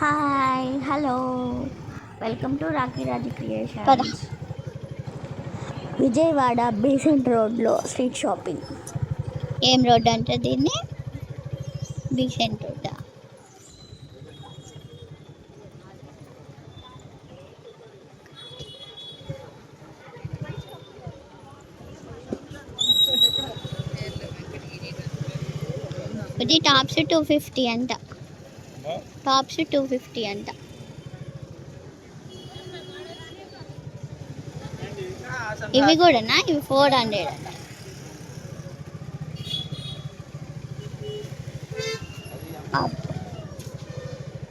Hi hello welcome to Rocky Raju పద. Creations Vijayawada Besant రోడ్లో street shopping. ఏం road అంటే దీన్ని? బీసెంట్ రోడ్ ఇది టాప్స్ టూ ఫిఫ్టీ అంట. టాప్స్ టూ ఫిఫ్టీ అంట. ఇవి కూడానా? ఇవి ఫోర్ హండ్రెడ్ అంట.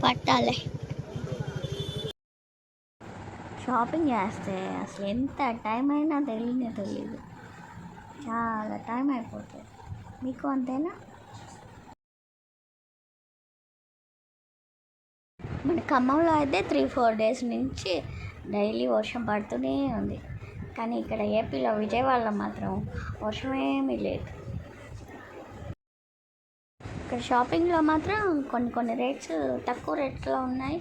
పట్టాలే. షాపింగ్ చేస్తే అసలు ఎంత టైం అయినా తెలియనే తెలియదు. చాలా టైం అయిపోతుంది. మీకు అంతేనా? ఖమ్మంలో అయితే త్రీ ఫోర్ డేస్ నుంచి డైలీ వర్షం పడుతూనే ఉంది. కానీ ఇక్కడ ఏపీలో విజయవాడలో మాత్రం వర్షం ఏమీ లేదు. ఇక్కడ షాపింగ్లో మాత్రం కొన్ని కొన్ని రేట్స్ తక్కువ రేట్లో ఉన్నాయి.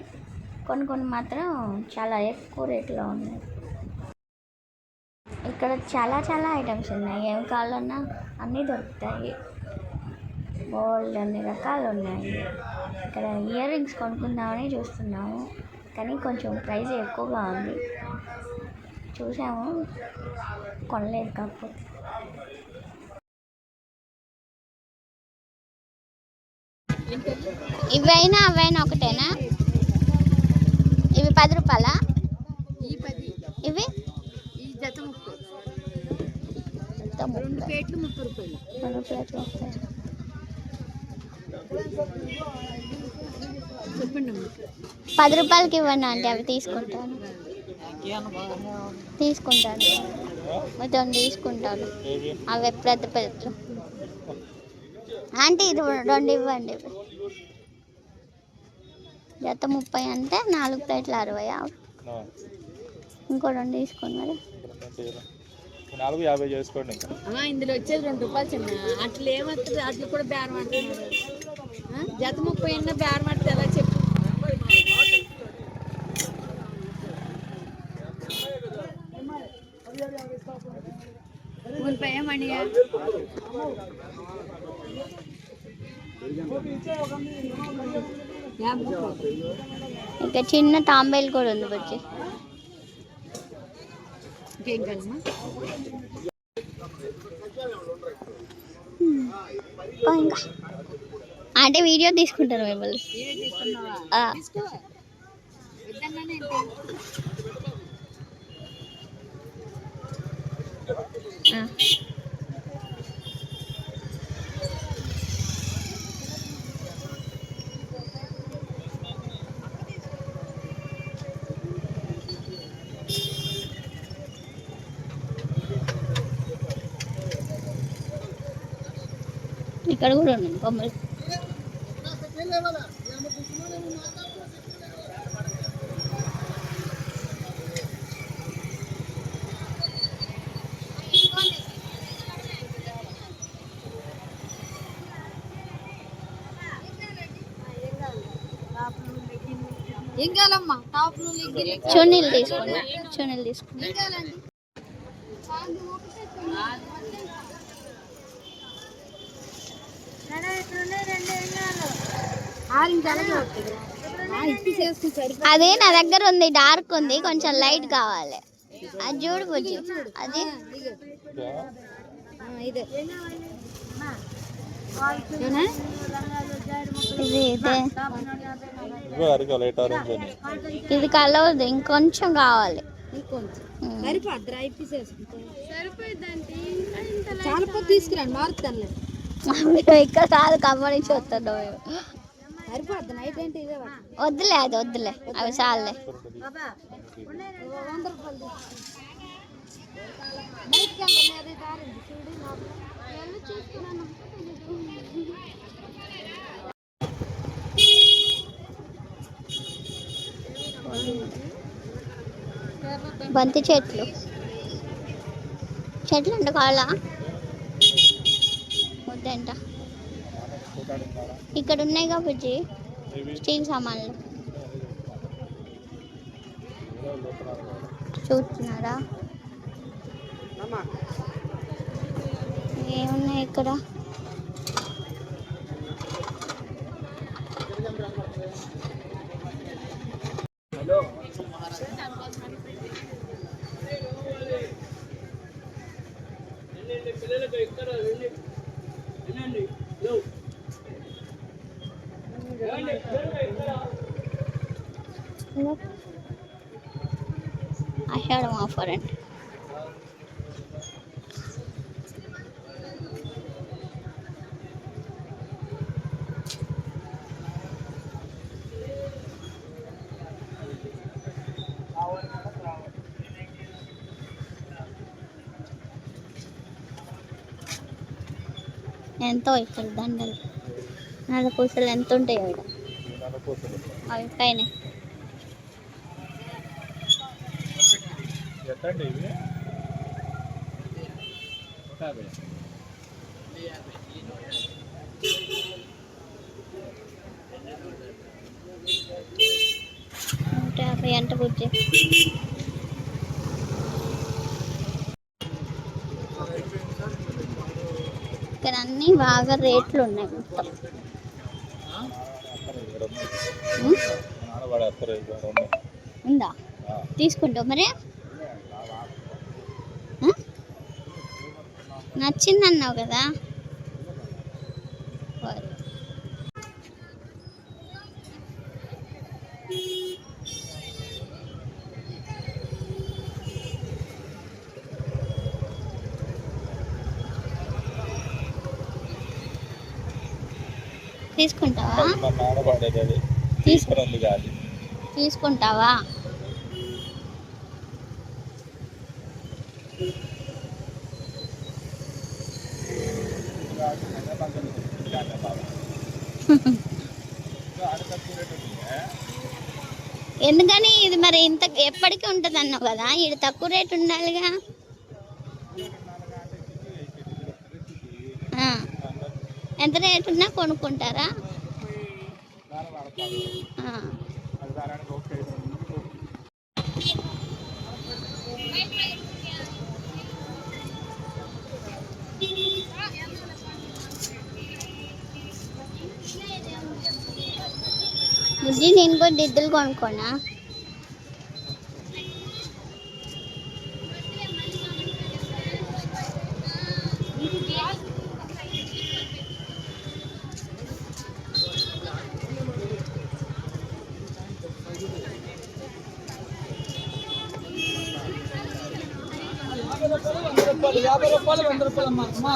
కొన్ని కొన్ని మాత్రం చాలా ఎక్కువ రేట్లో ఉన్నాయి. ఇక్కడ చాలా చాలా ఐటమ్స్ ఉన్నాయి. ఏం కావాలన్నా అన్నీ దొరుకుతాయి. బోల్డ్ అన్ని రకాలు ఉన్నాయి. ఇక్కడ ఇయర్ రింగ్స్ కొనుక్కుందామని చూస్తున్నాము. కానీ కొంచెం ప్రైస్ ఎక్కువగా ఉంది. చూసాము. కొనలేదు కాకపోతే. ఇవైనా అవైనా ఒకటేనా? ఇవి పది రూపాయలా? ఇవి? ఈ జత ముప్పై. మొత్తం రెండు ముప్పై. ప్లేట్లు ముప్పై రూపాయలు. రెండు ప్లేట్లు ముప్పై. పది రూపాయలకి ఇవ్వండి అంటే అవి తీసుకుంటాను. తీసుకుంటాను. మొత్తం తీసుకుంటాను. అవి పెద్ద పెద్ద ఆంటీ ఇది రెండు ఇవ్వండి. ఇవి జత ముప్పై అంటే నాలుగు ప్లేట్లు అరవై ఇంకో రెండు తీసుకోండి మరి. నాలుగు యాభై చేసుకోండి ఇంకా. అమ్మా ఇందులో వచ్చేది రెండు రూపాయలు చిన్న. అట్లా ఏమవుతుంది అట్లా కూడా బేరం అంటున్నారు? జత ముప్పై అన్న బేరం అంటే ఎలా చెప్పు? ముప్పై. ఇక చిన్న తాంబేలు కూడా ఉంది వచ్చి ఇంకా అంటే వీడియో తీసుకుంటారు మిమ్మల్ని. ఇక్కడ కూడా ఉన్నాయి బొమ్మలు. ఏం కావాలమ్మా టాప్లు లెగ్గిన్లు చున్నీలు తీసుకోండి చున్నీలు తీసుకోండి అది నా దగ్గర ఉంది డార్క్ ఉంది కొంచెం లైట్ కావాలి. అది చూడు బుజ్జి. అది. ఇదే. కలవదు ఇంకొంచెం కావాలి. తీసుకురండి మారుతానులే. మేము ఇక్కడ కాదు కమ్మడి చూస్తున్నాం మేము వద్దులే అది వద్దులే. అవి చాలే. బంతి చెట్లు. చెట్లు కావాలా? వద్దంట. ఇక్కడ ఉన్నాయి బుజ్జి స్టీల్ సామాన్లు. చూస్తున్నారా? ఏమున్నాయి ఇక్కడ? ఆషాఢం ఎంతో ఇక్కడ దండలు. నల్ల పూసలు ఎంత ఉంటాయో ఇక్కడ? అవి పైన. ఎత్తండి ఇవి. నూట యాభై నూట యాభై బుజ్జి. ఇక్కడ అన్ని బాగా రేట్లు ఉన్నాయి మొత్తం. ఉందా. తీసుకుంటావు మరి? నచ్చిందన్నావు కదా. తీసుకుంటావా? తీసుకుంటావా? ఎందుకని ఇది మరి ఇంత ఎప్పటికీ ఉంటుంది అన్నావు కదా? ఇది తక్కువ రేట్ ఉండాలిగా. ఎంత రేట్ ఉన్నా కొనుక్కుంటారా? ఆ. బుజ్జి నేను కూడా దిద్దులు కొనుక్కోనా? యాభై రూపాయలు వంద రూపాయలు అమ్మా. అమ్మా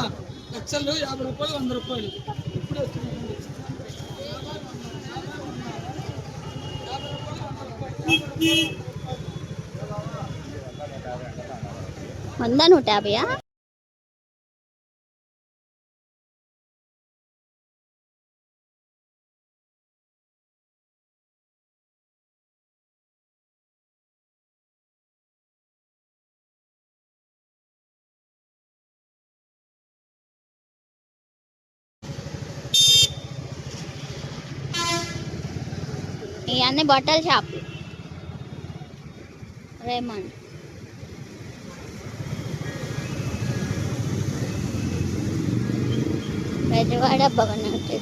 లక్షలు యాభై రూపాయలు వంద రూపాయలు. ఇప్పుడే వంద నూట యాభైయా ఇవన్నీ బట్టల షాప్ రేమండ్. బెజవాడ భవన్ ఉంటుంది